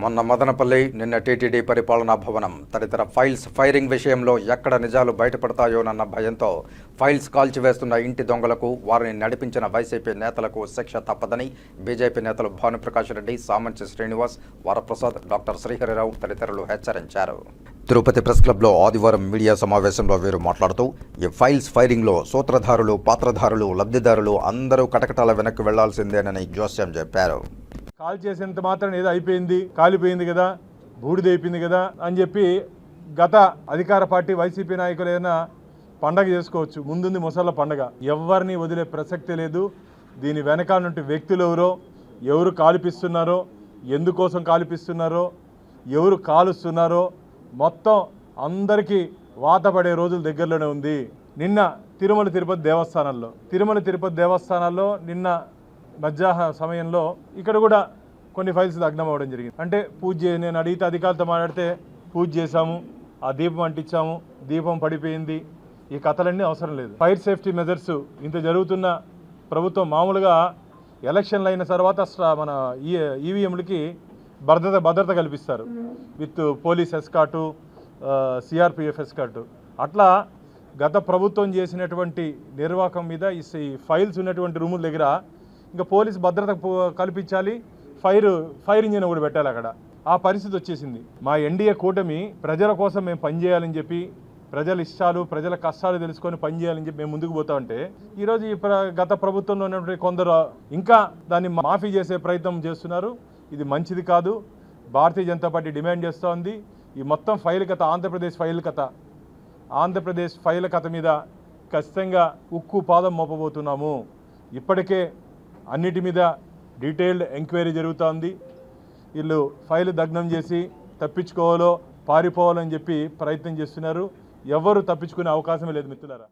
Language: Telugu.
మొన్న మదనపల్లి నిన్న టీటీడీ పరిపాలనా భవనం తదితర ఫైల్స్ ఫైరింగ్ విషయంలో ఎక్కడ నిజాలు బయటపడతాయోనన్న భయంతో ఫైల్స్ కాల్చివేస్తున్న ఇంటి దొంగలకు వారిని నడిపించిన వైసీపీ నేతలకు శిక్ష తప్పదని బీజేపీ నేతలు భానుప్రకాష్ రెడ్డి సామంచి శ్రీనివాస్ వరప్రసాద్ డాక్టర్ శ్రీహరిరావు తదితరులు హెచ్చరించారు. తిరుపతి ప్రెస్ క్లబ్లో ఆదివారం మీడియా సమావేశంలో వీరు మాట్లాడుతూ ఈ ఫైల్స్ ఫైరింగ్లో సూత్రధారులు పాత్రధారులు లబ్ధిదారులు అందరూ కటకటాల వెనక్కి వెళ్ళాల్సిందేనని జోస్యం చెప్పారు. కాల్ చేసేంత మాత్రం ఏదో అయిపోయింది కాలిపోయింది కదా బూడిద అయిపోయింది కదా అని చెప్పి గత అధికార పార్టీ వైసీపీ నాయకులు ఏదైనా పండగ చేసుకోవచ్చు. ముందుంది ముసళ్ళ పండగ. ఎవరిని వదిలే ప్రసక్తి లేదు. దీని వెనకాల నుండి వ్యక్తులు ఎవరో ఎవరు కాలిపిస్తున్నారో ఎందుకోసం కాలిపిస్తున్నారో ఎవరు కాలుస్తున్నారో మొత్తం అందరికీ వాతపడే రోజుల రోజులు దగ్గరలోనే ఉంది. నిన్న తిరుమల తిరుపతి దేవస్థానాల్లో తిరుమల తిరుపతి దేవస్థానాల్లో నిన్న మధ్యాహ్న సమయంలో ఇక్కడ కూడా కొన్ని ఫైల్స్ దగ్నం అవ్వడం జరిగింది. అంటే పూజ నేను అడిగితే అధికారులతో మాట్లాడితే పూజ చేశాము ఆ దీపం అంటించాము దీపం పడిపోయింది ఈ కథలన్నీ అవసరం లేదు. ఫైర్ సేఫ్టీ మెజర్స్ ఇంత జరుగుతున్న ప్రభుత్వం మామూలుగా ఎలక్షన్లు అయిన తర్వాత మన ఈ ఈవీఎంలకి భద్రత భద్రత కల్పిస్తారు. With police escort CRPF escort అట్లా గత ప్రభుత్వం చేసినటువంటి నిర్వాహకం మీద ఈ ఫైల్స్ ఉన్నటువంటి రూముల దగ్గర ఇంకా పోలీస్ భద్రత కల్పించాలి. ఫైర్ ఫైర్ ఇంజిన్ కూడా పెట్టాలి అక్కడ. ఆ పరిస్థితి వచ్చేసింది. మా ఎన్డీఏ కూటమి ప్రజల కోసం మేము పనిచేయాలని చెప్పి ప్రజల ఇష్టాలు ప్రజల కష్టాలు తెలుసుకొని పనిచేయాలని చెప్పి మేము ముందుకు పోతా ఉంటే ఈరోజు ఈ ప్ర గత ప్రభుత్వంలో ఉన్నటువంటి కొందరు ఇంకా దాన్ని మాఫీ చేసే ప్రయత్నం చేస్తున్నారు. ఇది మంచిది కాదు. భారతీయ జనతా పార్టీ డిమాండ్ చేస్తూ ఉంది. ఈ మొత్తం ఫైల్ కథ ఆంధ్రప్రదేశ్ ఫైల్ కథ. ఆంధ్రప్రదేశ్ ఫైల్ కథ మీద ఖచ్చితంగా ఉక్కు పాదం మోపబోతున్నాము. ఇప్పటికే అన్నిటి మీద డీటెయిల్డ్ ఎంక్వైరీ జరుగుతోంది. వీళ్ళు ఫైల్ దగ్నం చేసి తప్పించుకోవాలో పారిపోవాలని చెప్పి ప్రయత్నం చేస్తున్నారు. ఎవరు తప్పించుకునే అవకాశమే లేదు మిత్రులారా.